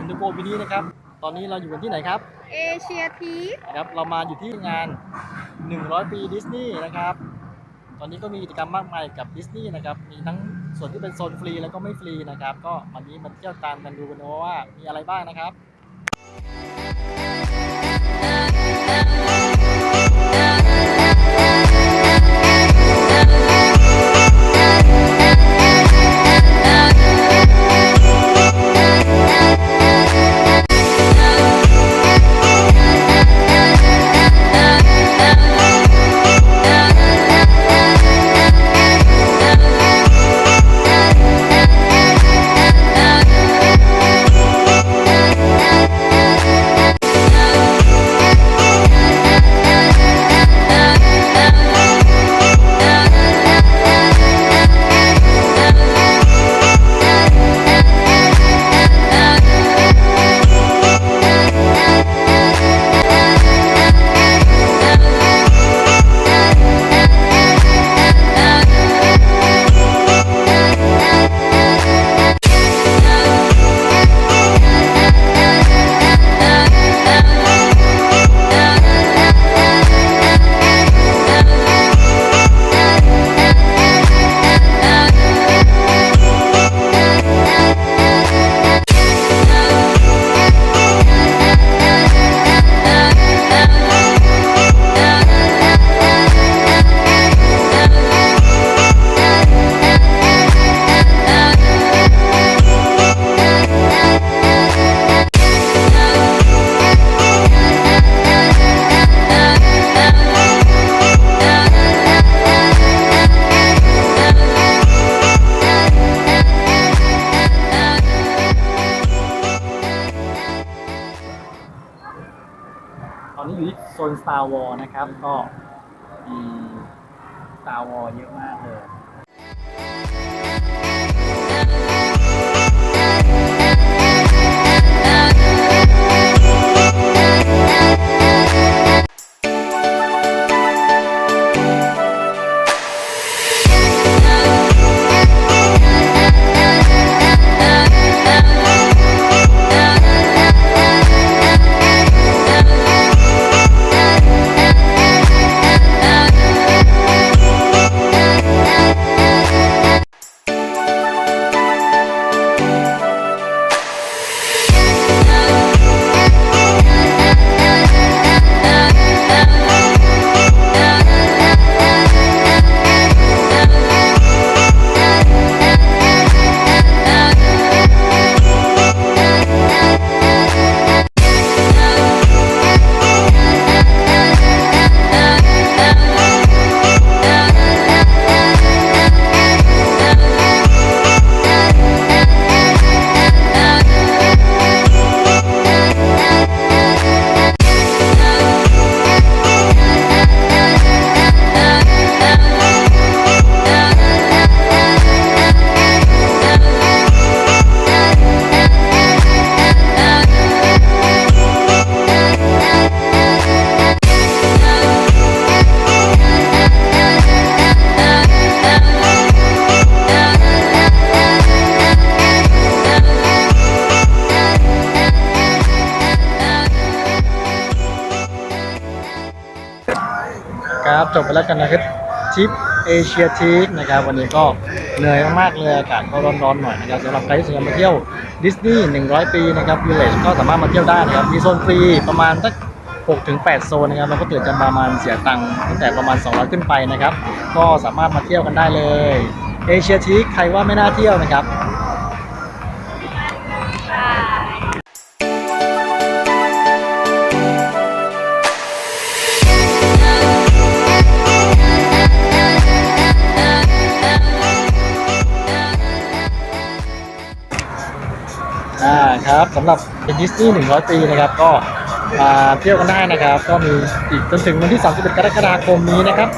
นดูโกปีนี้นะครับ ตอนนี้เราอยู่กันที่ไหนครับ เอเชียทีนะครับ เรามาอยู่ที่งาน 100 ปีดิสนีย์นะครับ ตอนนี้ก็มีกิจกรรมมากมายกับดิสนีย์นะครับ มีทั้งส่วนที่เป็นโซนฟรีแล้วก็ไม่ฟรีนะครับ ก็วันนี้มาเที่ยวตามกันดูกันว่ามีอะไรบ้างนะครับ โซน Star Wars นะครับ ก็มี Star Wars เยอะมากเลย ครับจบไปแล้วกันนะครับทริปเอเชียทีคนะครับวันนี้ก็เหนื่อยมากๆเลยอากาศก็ร้อนๆหน่อยนะครับสำหรับใครที่สนใจมาเที่ยวดิสนีย์100 ปีนะครับวิลเลจก็สามารถมาเที่ยวได้นะครับมีโซนฟรีประมาณสัก6ถึง8โซนนะครับเราก็ตื่นจะประมาณเสียตังค์ตั้งแต่ประมาณ 200 ขึ้นไปนะครับ ก็สามารถมาเที่ยวกันได้เลยเอเชียทีคใครว่าไม่น่าเที่ยวนะครับ อ่าครับสำหรับเป็นดิสนีย์100 ปีนะครับ ก็มาเที่ยวกันได้นะครับ ก็มีอีกจนถึงวันที่ 31 กรกฎาคมนี้นะครับ